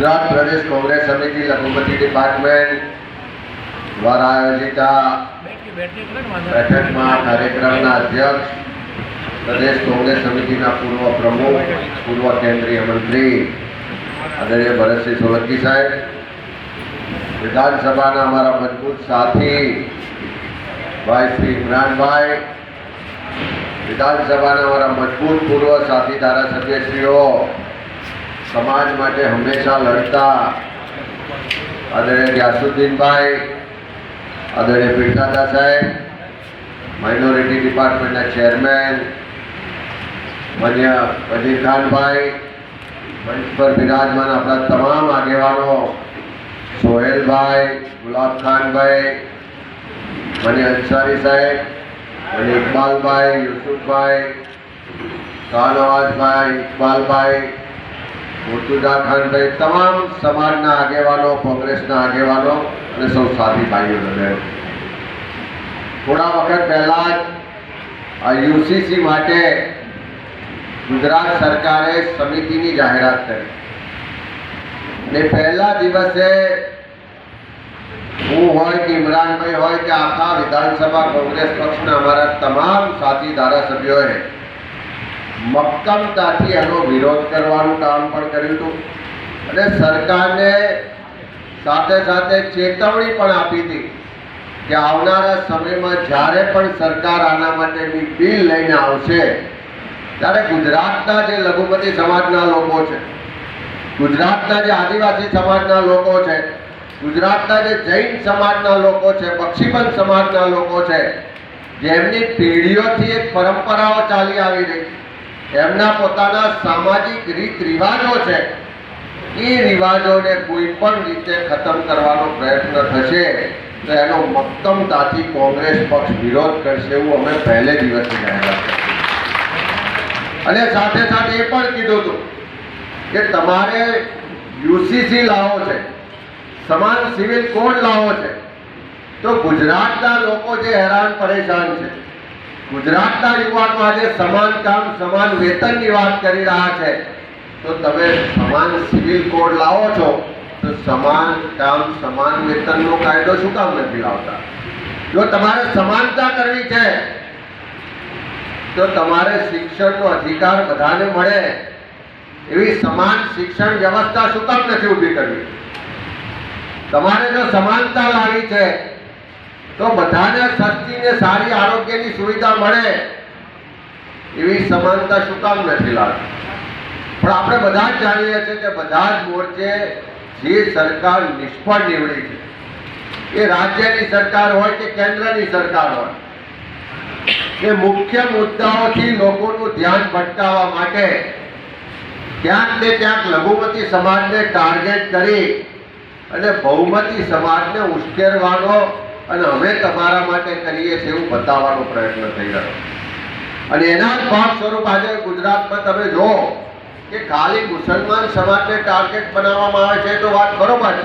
ગુજરાત પ્રદેશ કોંગ્રેસ સમિતિ લઘુમતી ડિપાર્ટમેન્ટ દ્વારા આયોજિત બેઠકમાં કાર્યક્રમના અધ્યક્ષ પ્રદેશ કોંગ્રેસ સમિતિના પૂર્વ પ્રમુખ, પૂર્વ કેન્દ્રીય મંત્રી આદરણીય ભરતસિંહ સોલંકી સાહેબ, વિધાનસભાના અમારા મજબૂત સાથી ભાઈ શ્રી ઇમરાનભાઈ, વિધાનસભાના અમારા મજબૂત પૂર્વ સાથી ધારાસભ્યશ્રીઓ સમાજ માટે હંમેશા લડતા આદરણીય ગ્યાસુદ્દીનભાઈ આદરણીય પીરદાદા સાહેબ માઇનોરિટી ડિપાર્ટમેન્ટના ચેરમેન માન્ય વજીરખાનભાઈ મંચ પર બિરાજમાન આપણા તમામ આગેવાનો સોહેલભાઈ ગુલાબખાનભાઈ માન્ય અંસારી સાહેબ માન્ય ઇકબાલભાઈ યુસુફભાઈ શાહનવાજભાઈ ઇકબાલભાઈ મુર્તુજા ખાનભાઈ તમામ સમાજના આગેવાનો, કોંગ્રેસના આગેવાનો અને સૌ સાથી ભાઈઓ બહેનો. થોડા વખત પહેલા જ આ યુસીસી માટે ગુજરાત સરકારે સમિતિની જાહેરાત કરી ને પહેલા દિવસે હું હોય કે ઇમરાનભાઈ હોય કે આખા વિધાનસભા કોંગ્રેસ પક્ષના અમારા તમામ સાથી ધારાસભ્યોએ મક્કમતાથી એનો વિરોધ કરવાનું કામ પણ કર્યું હતું. અને સરકારને સાથે સાથે ચેતવણી પણ આપી હતી કે આવનારા સમયમાં જ્યારે પણ સરકાર આના માટેની બિલ લઈને આવશે, ત્યારે ગુજરાતના જે લઘુમતી સમાજના લોકો છે, ગુજરાતના જે આદિવાસી સમાજના લોકો છે, ગુજરાતના જે જૈન સમાજના લોકો છે બક્ષીબંધ સમાજના લોકો છે, જેમની પેઢીઓથી એક પરંપરાઓ ચાલી આવી રહી એમના પોતાના સામાજિક રીત રિવાજો છે એ રિવાજોને કોઈ પણ રીતે ખતમ કરવાનો પ્રયત્ન થશે, તો એનો મક્કમતાથી કોંગ્રેસ પક્ષ વિરોધ કરશે એવું અમે પહેલે દિવસથી કરી. અને સાથે સાથે એ પણ કીધું હતું કે તમારે યુસીસી લાવો છે, સમાન સિવિલ કોડ લાવો છે, તો ગુજરાતના લોકો જે હેરાન પરેશાન છે ગુજરાતના યુવાનો આજે સમાન કામ, સમાન વેતનની વાત કરી રહ્યા છે. તો તમે સમાન સિવિલ કોડ લાવો છો, તો સમાન કામ, સમાન વેતનનો કાયદો શું કામ નથી લાવતા? જો તમારે સમાનતા કરવી છે, તો તમારે શિક્ષણનો અધિકાર બધાને મળે. એવી સમાન શિક્ષણ વ્યવસ્થા શું કામ નથી ઊભી કરવી? તમારે જો સમાનતા લાવી છે તો બધાને સસ્તી ને સારી આરોગ્યની સુવિધા મળે એવી સમાનતા શું કામ નથી લાગતી. પણ આપણે બધા જ જાણીએ છીએ કે બધા જ મોરચે જે સરકાર નિષ્ફળ નીવડી છે. એ રાજ્યની સરકાર હોય કે કેન્દ્રની સરકાર હોય. એ મુખ્ય મુદ્દાઓથી લોકોનું ધ્યાન ભટકાવવા માટે ક્યાંક ને ક્યાંક લઘુમતી સમાજને ટાર્ગેટ કરી અને બહુમતી સમાજને ઉશ્કેરવાનો અને અમે તમારા માટે કરીએ છીએ એવું બતાવવાનો પ્રયત્ન થઈ રહ્યો. અને એના જ ભાગ સ્વરૂપ આજે ગુજરાતમાં તમે જુઓ કે ખાલી મુસલમાન સમાજને ટાર્ગેટ બનાવવામાં આવે છે તો વાત બરોબર છે.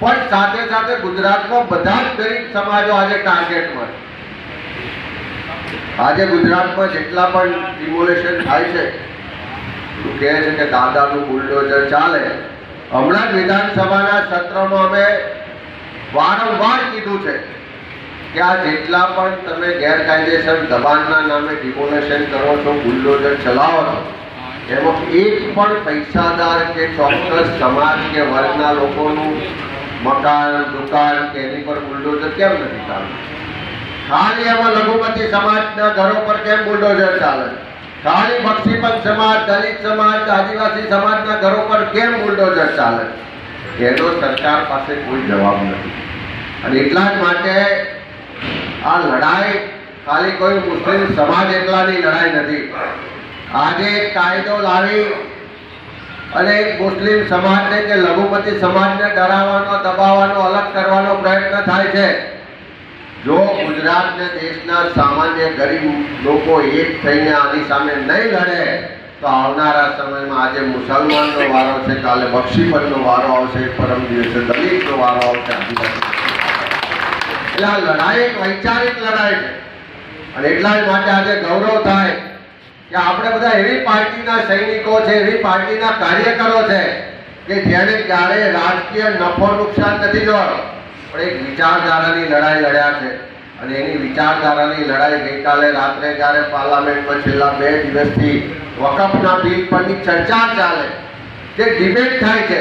પણ સાથે સાથે ગુજરાતમાં બધા જ ગરીબ સમાજો આજે ટાર્ગેટમાં આજે ગુજરાતમાં જેટલા પણ ડિમોલેશન થાય છે કહે છે કે દાદાનું બુલડોઝર ચાલે. હમણાં વિધાનસભાના સત્રમાં અમે વારંવાર કીધું છે કે આ જેટલા પણ તમે ગેરકાયદેસર દબાણના નામે ડિમોલેશન કરો છો, બુલડોઝર ચલાવો છો, એમાં એક પણ પૈસાદાર કે ચોક્કસ સમાજ કે વર્ગના લોકોનું મકાન, દુકાન કે એની પર બુલડોઝર કેમ નથી ચાલતું? ખાલી એમાં લઘુમતી સમાજના ઘરો પર કેમ બુલડોઝર ચાલે? ખાલી બક્ષીપંથ સમાજ, દલિત સમાજ, આદિવાસી સમાજના ઘરો પર કેમ બુલડોઝર ચાલે? એનો સરકાર પાસે કોઈ જવાબ નથી. અને એટલા જ માટે આ લડાઈ ખાલી કોઈ મુસ્લિમ સમાજ એકલાની લડાઈ નથી. આજે કાયદો લાવી અને મુસ્લિમ સમાજને કે લઘુમતી સમાજને ડરાવવાનો, દબાવવાનો, અલગ કરવાનો પ્રયત્ન થાય છે. જો ગુજરાતને દેશના સામાન્ય ગરીબ લોકો એક થઈને આની સામે નહીં લડે, તો આવનારા સમયમાં આજે મુસલમાનનો વારો છે કાલે બક્ષીપતનો વારો આવશે, પરમ દિવસે દલિતનો વારો આવશે આદિવાસી એટલે આ લડાઈ એક વૈચારિક લડાઈ છે. અને એટલા માટે આજે ગૌરવ થાય કે આપણે બધા એવી પાર્ટીના સૈનિકો છે, એવી પાર્ટીના કાર્યકરો છે કે જેને ક્યારેય રાજકીય નફો નુકસાન નથી જોવાનો પણ એક વિચારધારાની લડાઈ લડ્યા છે. અને એની વિચારધારાની લડાઈ ગઈકાલે રાત્રે જ્યારે પાર્લામેન્ટમાં છેલ્લા બે દિવસથી વકફના બિલ પરની ચર્ચા ચાલે, જે ડિબેટ થાય છે,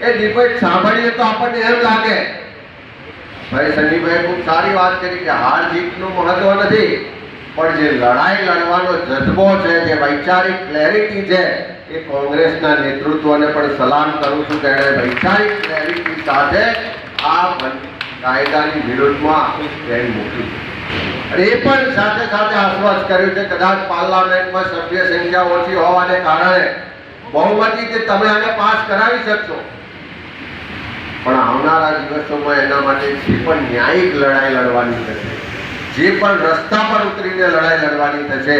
એ ડિબેટ સાંભળીએ તો આપણને એમ લાગે ભાઈ સનીભાઈ ખૂબ સારી વાત કરી કે હાર જીતનું મહત્વ નથી, પણ જે લડાઈ લડવાનો જજ્બો છે, જે વૈચારિક ક્લેરિટી છે, એ કોંગ્રેસના નેતૃત્વને પણ સલામ કરું છું. એણે વૈચારિક ક્લેરિટી સાથે આ કાયદાની વિરુદ્ધમાં આખું સ્ટેન્ડ મૂકી અને એ પણ સાથે સાથે આશ્વાસ કર્યું છે કદાચ પાર્લામેન્ટમાં સભ્ય સંખ્યા ઓછી હોવાને કારણે બહુમતીથી તમે આને પાસ કરાવી શકશો. પણ આવનારા દિવસોમાં એના માટે જે પણ ન્યાયિક લડાઈ લડવાની થશે જે પણ રસ્તા પર ઉતરીને લડાઈ લડવાની થશે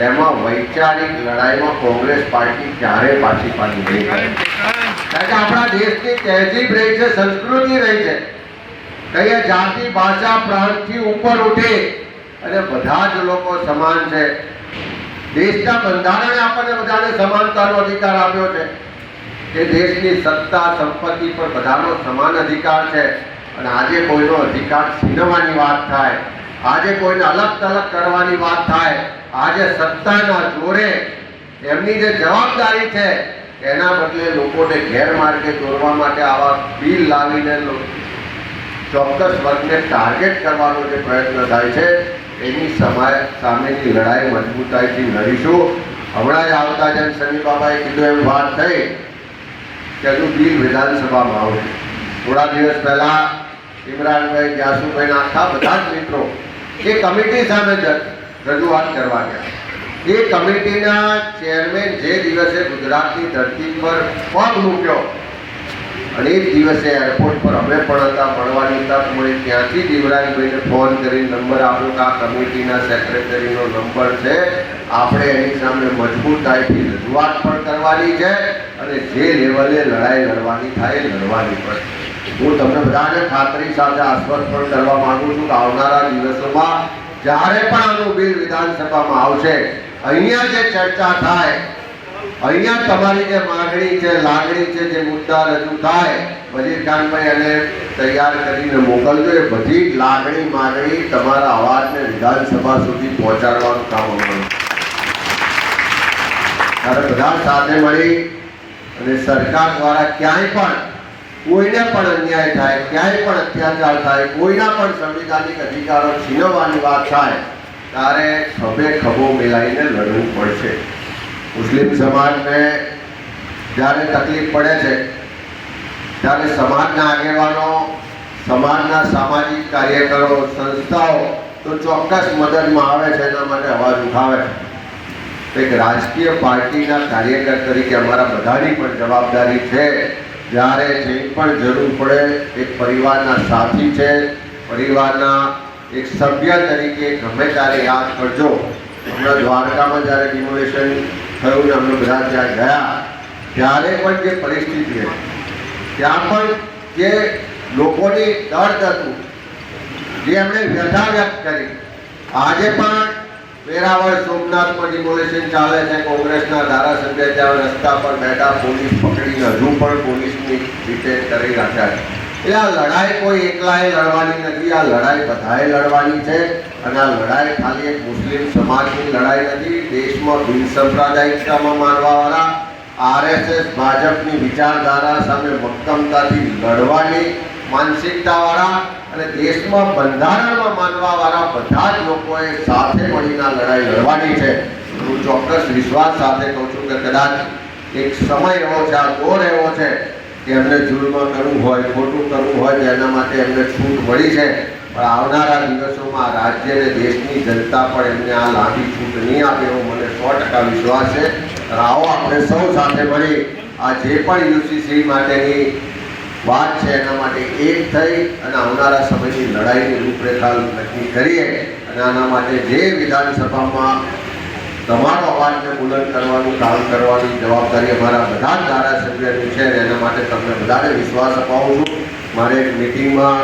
એમાં વૈચારિક લડાઈમાં કોંગ્રેસ પાર્ટી ક્યારે પાછી પાછી નહીં કારણ કે આપણા દેશની તહેજીબ રહી છે સંસ્કૃતિ રહી છે. કહીએ જાતિ ભાષા પ્રાંતથી ઉપર ઉઠે અને બધા જ લોકો સમાન છે. દેશના બંધારણે આપણને બધાને સમાનતાનો અધિકાર આપ્યો છે. કે દેશની સત્તા, સંપત્તિ પર બધાનો સમાન અધિકાર છે. અને આજે કોઈનો અધિકાર છીનવાની વાત થાય, આજે કોઈને અલગ તલગ કરવાની વાત થાય, આજે સત્તાના જોરે એમની જે જવાબદારી છે, એના બદલે લોકોને ગેરમાર્ગે દોરવા માટે આવા બિલ લાવીને ચોક્કસ વર્ગને ટાર્ગેટ કરવાનો જે પ્રયત્ન થાય છે, એની સમાય, સામેની લડાઈ મજબૂતાઈથી લડીશું. હમણાં જ આવતા જેમ શનિ બાબાએ કીધું, એમ વાત થઈ હજુ બિલ વિધાનસભામાં આવશે થોડા દિવસ પહેલા ઇમરાનભાઈ જાસુભાઈ આખા બધા જ મિત્રો એ કમિટી સામે રજૂઆત કરવા ગયા. એ કમિટીના ચેરમેન જે દિવસે ગુજરાતની ધરતી પર પગ મૂક્યો અને એ દિવસે એરપોર્ટ પર અમે પણ હતા, મળવાની તક મળી. ત્યાંથી જ ફોન કરી નંબર આપ્યો કે આ કમિટીના સેક્રેટરીનો નંબર છે. આપણે એની સામે મજબૂતાઈથી રજૂઆત પણ કરવાની છે. અને જે લેવલે લડાઈ લડવાની થાય લડવાની પણ. હું તમને બધાને ખાતરી સાથે આશ્વસ્ત પણ કરવા માંગુ છું કે આવનારા દિવસોમાં જ્યારે પણ આનું બિલ વિધાનસભામાં આવશે, અહીંયા જે ચર્ચા થાય, અહીંયા તમારી જે માંગણી છે, લાગણી છે, જે મુદ્દા રજૂ થાય, વજીર ખાનભાઈ એને તૈયાર કરીને મોકલજો. એ બધી લાગણી માગણી તમારા અવાજને વિધાનસભા સુધી પહોંચાડવાનું કામ અમારું ત્યારે બધા સાથે મળી અને સરકાર દ્વારા ક્યાંય પણ, કોઈને પણ અન્યાય થાય, ક્યાંય પણ અત્યાચાર થાય, કોઈના પણ સંવિધાનિક અધિકારો છીનવવાની વાત થાય, ત્યારે ખભે ખભો મિલાઈને લડવું પડશે. મુસ્લિમ સમાજને જ્યારે તકલીફ પડે છે, ત્યારે સમાજના આગેવાનો, સમાજના સામાજિક કાર્યકરો, સંસ્થાઓ તો ચોક્કસ મદદમાં આવે છે, એના માટે અવાજ ઉઠાવે છે. એક રાજકીય પાર્ટીના કાર્યકર તરીકે અમારા બધાની પણ જવાબદારી છે. જ્યારે જે પણ જરૂર પડે, એક પરિવારના સાથી છે, પરિવારના એક સભ્ય તરીકે ગમે ત્યારે યાદ કરજો. હમણાં દ્વારકામાં જ્યારે ડિમોલેશન થયું ને અમે બધા ત્યાં ગયા, ત્યારે પણ જે પરિસ્થિતિ ત્યાં પણ જે લોકોની દર્દ હતું, જે એમણે વ્યથા વ્યક્ત કરી, આજે પણ વેરાવળ સોમનાથમાં ડિમોલેશન ચાલે છે. કોંગ્રેસના ધારાસભ્ય ત્યાં રસ્તા પર બેઠા પોલીસ પકડીને હજુ પણ પોલીસની ડિટેન કરી રાખ્યા છે. એટલે આ લડાઈ કોઈ એકલાએ લડવાની નથી. આ લડાઈ બધાએ લડવાની છે અને આ લડાઈ ખાલી એક મુસ્લિમ સમાજની લડાઈ નથી. દેશમાં બિન સાંપ્રદાયિકતામાં માનવાવાળા આરએસએસ ભાજપની વિચારધારા સામે મક્કમતાથી લડવાની માનસિકતાવાળા અને દેશમાં બંધારણમાં માનવાવાળા બધા જ લોકોએ સાથે મળીને લડાઈ લડવાની છે. હું ચોક્કસ વિશ્વાસ સાથે કહું છું કે કદાચ એક સમય એવો છે, આ દોર એવો છે કે એમને જુલ્મ કરવું હોય, ખોટું કરવું હોય તો એના માટે એમને છૂટ મળી છે. પણ આવનારા દિવસોમાં રાજ્ય અને દેશની જનતા પણ એમને આ લાંબી છૂટ નહીં આપે એવો મને સો ટકા વિશ્વાસ છે. આવો આપણે સૌ સાથે મળી આ જે પણ યુસીસી માટેની વાત છે એના માટે એક થઈ અને આવનારા સમયની લડાઈની રૂપરેખા નક્કી કરીએ અને આના માટે જે વિધાનસભામાં તમારો અવાજને બુલંદ કરવાનું, કામ કરવાની જવાબદારી અમારા બધા જ ધારાસભ્યની છે એના માટે તમને બધાને વિશ્વાસ અપાવું છું. મારે એક મિટિંગમાં